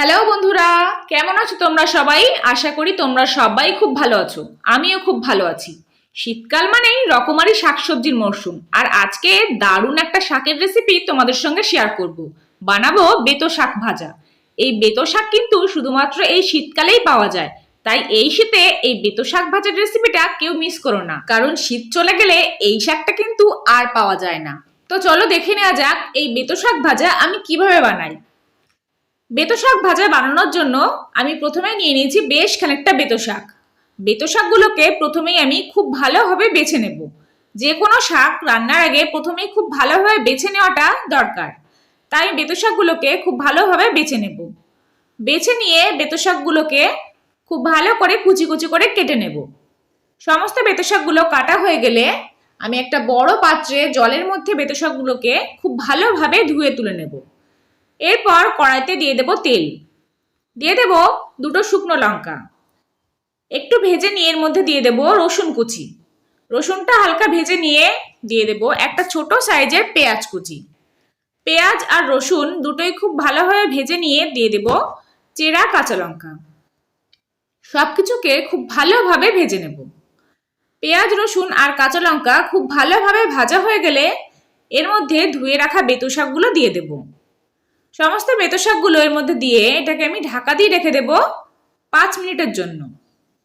Hello বন্ধুরা, কেমন আছো তোমরা সবাই? আশা করি তোমরা সবাই খুব ভালো আছো। আমিও খুব ভালো আছি। শীতকাল মানেই রকমারি শাকসবজির মরশুম। আর আজকে দারুণ একটা শাকের রেসিপি তোমাদের সঙ্গে শেয়ার করব। বানাবো বেতো শাক ভাজা। এই বেতো শাক কিন্তু শুধুমাত্র এই শীতকালেই পাওয়া যায়। তাই এই শীতে এই বেতো শাক ভাজার রেসিপিটা কেউ মিস করো না। কারণ শীত চলে গেলে এই শাকটা কিন্তু আর পাওয়া যায় না। তো চলো দেখে নেওয়া যাক, এই বেতো শাক ভাজা আমি কীভাবে বানাই। বেতো শাক ভাজা বানানোর জন্য আমি প্রথমে নিয়ে নিয়েছি বেশ খানিকটা বেতো শাক। বেতো শাকগুলোকে প্রথমেই আমি খুব ভালোভাবে বেছে নেব। যে কোনো শাক রান্নার আগে প্রথমেই খুব ভালোভাবে বেছে নেওয়াটা দরকার। তাই বেতো শাকগুলোকে খুব ভালোভাবে বেছে নেব। বেছে নিয়ে বেতো শাকগুলোকে খুব ভালো করে কুচি কুচি করে কেটে নেব। সমস্ত বেতো শাকগুলো কাটা হয়ে গেলে আমি একটা বড় পাত্রে জলের মধ্যে বেতো শাকগুলোকে খুব ভালোভাবে ধুয়ে তুলে নেব। এরপর কড়াইতে দিয়ে দেব তেল। দিয়ে দেব দুটো শুকনো লঙ্কা। একটু ভেজে নিয়ে এর মধ্যে দিয়ে দেব রসুন কুচি। রসুনটা হালকা ভেজে নিয়ে দিয়ে দেব একটা ছোট সাইজের পেঁয়াজ কুচি। পেঁয়াজ আর রসুন দুটোই খুব ভালোভাবে ভেজে নিয়ে দিয়ে দেব চেরা কাঁচা লঙ্কা। সব কিছুকে খুব ভালোভাবে ভেজে নেব। পেঁয়াজ, রসুন আর কাঁচা লঙ্কা খুব ভালোভাবে ভাজা হয়ে গেলে এর মধ্যে ধুয়ে রাখা বেতু শাকগুলো দিয়ে দেবো। সমস্ত বেতো শাকগুলো এর মধ্যে দিয়ে এটাকে আমি ঢাকা দিয়ে রেখে দেব পাঁচ মিনিটের জন্য।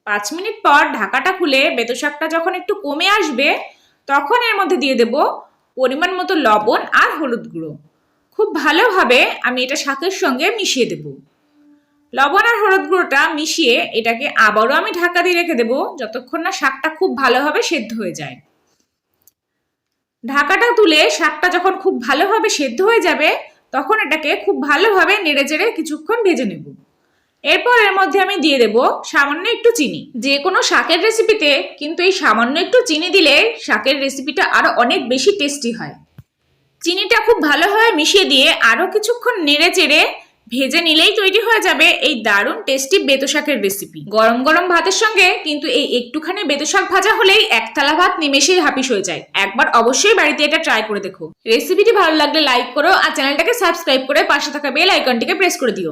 পাঁচ মিনিট পর ঢাকাটা খুলে বেতো শাকটা যখন একটু কমে আসবে, তখন এর মধ্যে দিয়ে দেব পরিমাণ মতো লবণ আর হলুদ গুঁড়ো। খুব ভালোভাবে আমি এটা শাকের সঙ্গে মিশিয়ে দেব। লবণ আর হলুদ গুঁড়োটা মিশিয়ে এটাকে আবারও আমি ঢাকা দিয়ে রেখে দেবো যতক্ষণ না শাকটা খুব ভালোভাবে সেদ্ধ হয়ে যায়। ঢাকাটা তুলে শাকটা যখন খুব ভালোভাবে সেদ্ধ হয়ে যাবে তখন এটাকে খুব ভালোভাবে নেড়ে চেড়ে কিছুক্ষণ ভেজে নেব। এরপর এর মধ্যে আমি দিয়ে দেব সামান্য একটু চিনি। যে কোনো শাকের রেসিপিতে কিন্তু এই সামান্য একটু চিনি দিলে শাকের রেসিপিটা আরও অনেক বেশি টেস্টি হয়। চিনিটা খুব ভালোভাবে মিশিয়ে দিয়ে আরও কিছুক্ষণ নেড়ে চেড়ে ভেজে নিলেই তৈরি হয়ে যাবে এই দারুণ টেস্টি বেতো শাকের রেসিপি গরম গরম ভাতের সঙ্গে কিন্তু এই একটুখানি বেতো শাক ভাজা হলেই একতলা ভাত নিমেষেই হাপিস হয়ে যায়। একবার অবশ্যই বাড়িতে এটা ট্রাই করে দেখো। রেসিপিটি ভালো লাগলে লাইক করো আর চ্যানেলটাকে সাবস্ক্রাইব করে পাশে থাকা বেল আইকনটিকে প্রেস করে দিও।